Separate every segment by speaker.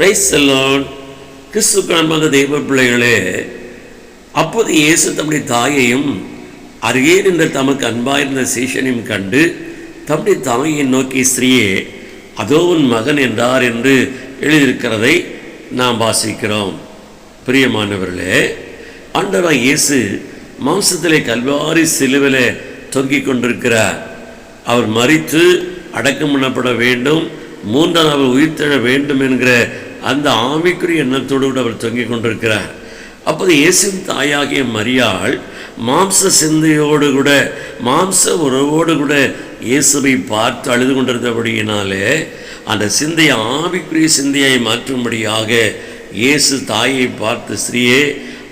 Speaker 1: Price செல்லோன் கிறிஸ்து காண்பாத தெய்வ பிள்ளைகளே அப்போது இயேசு தம்முடைய தாயையும் அருகே நின்ற தமக்கு அன்பாயிருந்த சீஷனையும் கண்டு தம்முடைய தாயை நோக்கி ஸ்ரீயே அதோ உன் மகன் என்றார் என்று எழுதியிருக்கிறதை நாம் வாசிக்கிறோம். பிரியமானவர்களே ஆண்டவராய் இயேசு மாம்சத்திலே கல்வாரி சிலுவில தொங்கிக் கொண்டிருக்கிறார். அவர் மறித்து அடக்கம் பண்ணப்பட வேண்டும் மூன்றாவது உயிர்த்தெழ வேண்டும் என்கிற அந்த ஆவிக்குரிய எண்ணத்தோடு கூட அவர் தொங்கிக் கொண்டிருக்கிறார். அப்போது இயேசின் தாயாகிய மரியாள் மாம்ச சிந்தையோடு கூட மாம்ச உறவோடு கூட இயேசுவை பார்த்து அழுது கொண்டிருந்தபடியினாலே அந்த சிந்தையை ஆவிக்குரிய சிந்தையை மாற்றும்படியாக இயேசு தாயை பார்த்து ஸ்ரீயே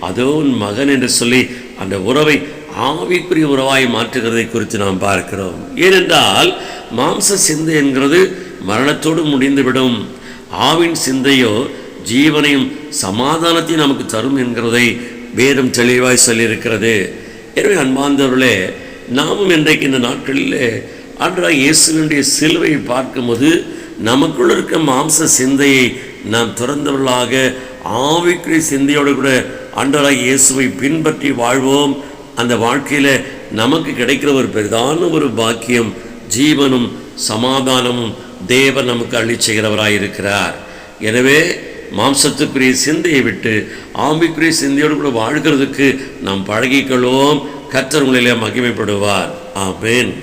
Speaker 1: அதோ உன் மகன் என்று சொல்லி அந்த உறவை ஆவிக்குரிய உறவாய் மாற்றுகிறதை குறித்து நாம் பார்க்கிறோம். ஏனென்றால் மாம்ச சிந்தை என்கிறது மரணத்தோடு முடிந்துவிடும். ஆவின் சிந்தையோ ஜீவனையும் சமாதானத்தையும் நமக்கு தரும் என்கிறதை வேதம் தெளிவாய் சொல்லியிருக்கிறது. எனவே அன்பார்ந்தவர்களே நாமும் இன்றைக்கு இந்த நாட்களில் ஆண்டராய் இயேசுவினுடைய சிலுவையை பார்க்கும்போது நமக்குள்ள இருக்க மாம்ச சிந்தையை நாம் திறந்தவர்களாக ஆவிக்குரிய சிந்தையோடு கூட ஆண்டராய் இயேசுவை பின்பற்றி வாழ்வோம். அந்த வாழ்க்கையில் நமக்கு கிடைக்கிற ஒரு பெரிதான ஒரு பாக்கியம் ஜீவனும் சமாதானமும் தேவன் நமக்கு அள்ளி செய்கிறவராயிருக்கிறார் எனவே மாம்சத்துக்குரிய சிந்தையை விட்டு ஆம்பிக்குரிய சிந்தையோடு கூட வாழ்கிறதுக்கு நாம் பழகிக்கொள்வோம். கற்றவங்களிலே மகிமைப்படுவார். ஆமேன்.